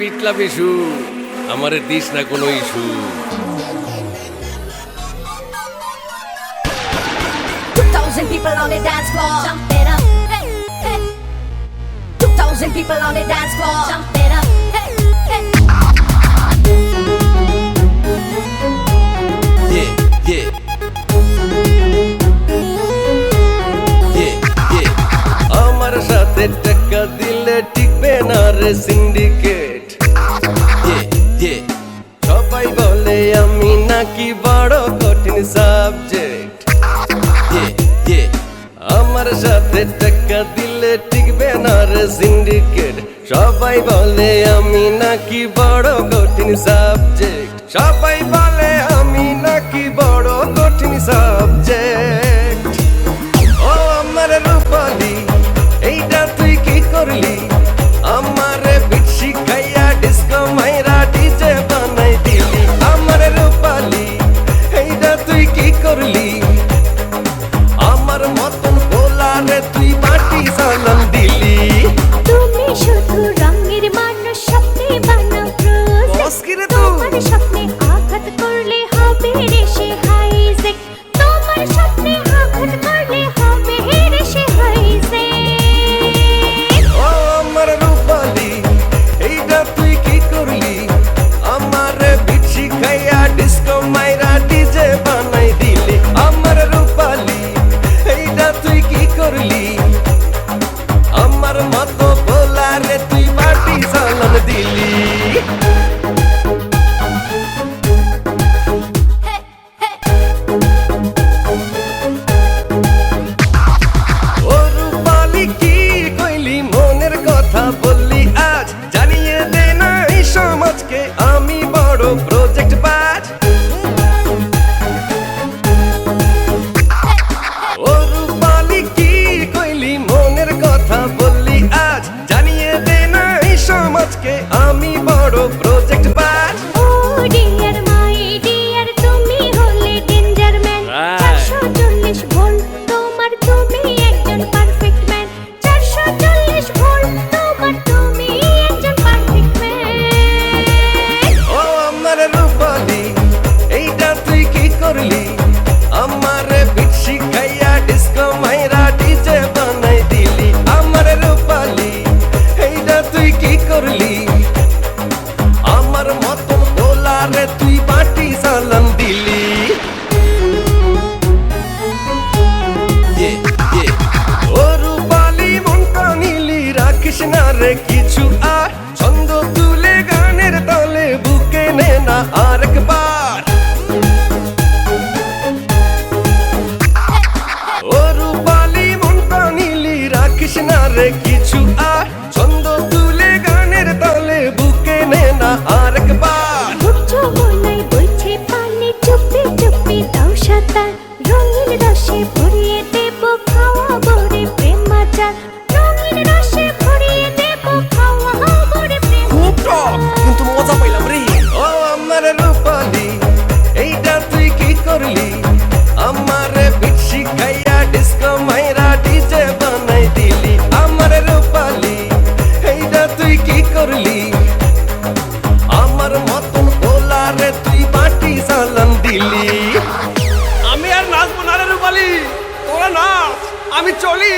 বিটলা বিশু আমারে দিস না কোনো issue 2,000 people on the dance floor. Jump it up. Hey, hey. 2,000 people on the dance floor. Jump it up. Hey, hey. Yeah, yeah. Yeah, yeah. আমার সাথে টাকা দিলে টিকবে না রে সিন্ডিকেট টাকা দিলে টিকবে না রে সিন্ডিকেট সবাই বলে আমি নাকি বড় কঠিন সাবজেক্ট সবাই বলে আমি নাকি বড় কঠিন সাবজেক্ট ও আমার রূপালি, এইটা তুই কি করলি? আমার মতো বলারে তুই পাটি সালাম দিলি। সমাজকে আমি বড় রে কিছু আর? ছন্দ তুলে গানের তালে বুকে নে না আরেকবার। ও রূপালি মনটা নিলি রাখিস না রে কিছু আর আমি চলি